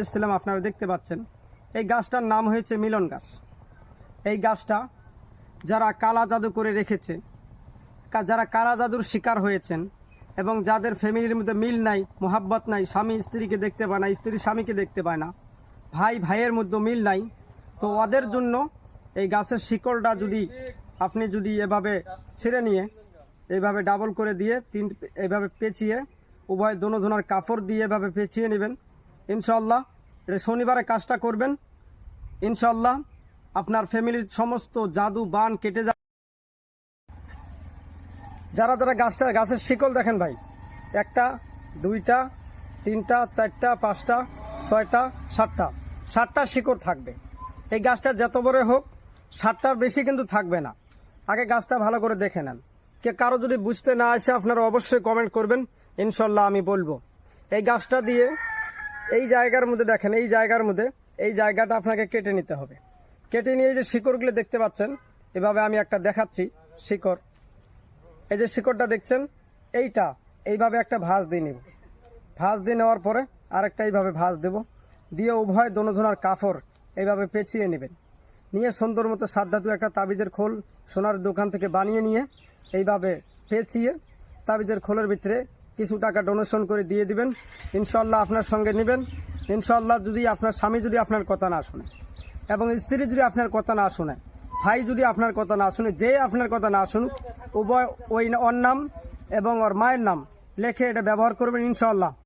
এসেছিলাম আপনারা দেখতে পাচ্ছেন। এই গাছটার নাম হয়েছে মিলন গাছ। এই গাছটা যারা কালা জাদু করে রেখেছে যারা কালা জাদুর শিকার হয়েছেন এবং যাদের ফ্যামিলির মধ্যে মিল নাই, মোহাব্বত নাই, স্বামী স্ত্রীকে দেখতে পায় না, স্ত্রী স্বামীকে দেখতে পায় না, ভাই ভাইয়ের মধ্যে মিল নাই, তো ওদের জন্য এই গাছের শিকড়টা যদি আপনি যদি এভাবে ছেড়ে নিয়ে এইভাবে ডাবল করে দিয়ে তিন এভাবে পেঁচিয়ে, উভয় দোনো ধোনার কাপড় দিয়ে এভাবে পেঁচিয়ে নেবেন ইনশাল্লাহ এটা শনিবারে কাজটা করবেন। ইনশাল্লাহ আপনার ফ্যামিলির সমস্ত জাদু বান কেটে যাবে। যারা যারা গাছটা, গাছের শিকল দেখেন ভাই, একটা, দুইটা, তিনটা, চারটা, পাঁচটা, ছয়টা, সাতটা সাতটা শিকড় থাকবে। এই গাছটা যত বড় হোক, সাতটার বেশি কিন্তু থাকবে না। আগে গাছটা ভালো করে দেখে নেন। কে কারও যদি বুঝতে না আসে, আপনারা অবশ্যই কমেন্ট করবেন। ইনশাল্লাহ আমি বলব। এই গাছটা দিয়ে এই জায়গার মধ্যে দেখেন, এই জায়গার মধ্যে এই জায়গাটা আপনাকে কেটে নিতে হবে। কেটে নিয়ে যে শিকড়গুলো দেখতে পাচ্ছেন, এভাবে আমি একটা দেখাচ্ছি শিকড়। এই যে শিকড়টা দেখছেন, এইটা এইভাবে একটা ভাঁজ দিয়ে নিব। ভাঁজ দিয়ে নেওয়ার পরে আরেকটা এইভাবে ভাঁজ দেব। দিয়ে উভয় দোনোজনার কাপড় এইভাবে পেঁচিয়ে নেবেন। নিয়ে সুন্দর মতো সাত ধাতু একটা তাবিজের খোল সোনার দোকান থেকে বানিয়ে নিয়ে এইভাবে পেঁচিয়ে তাবিজের খোলের ভিতরে কিছু টাকা ডোনেশন করে দিয়ে দিবেন। ইনশাল্লাহ আপনার সঙ্গে নেবেন। ইনশাল্লাহ যদি আপনার স্বামী যদি আপনার কথা না শুনে এবং স্ত্রী যদি আপনার কথা না শুনে, ভাই যদি আপনার কথা না শুনে, যে আপনার কথা না শুনুক, উভয় ওই ওর নাম এবং ওর মায়ের নাম লেখে এটা ব্যবহার করবেন ইনশাল্লাহ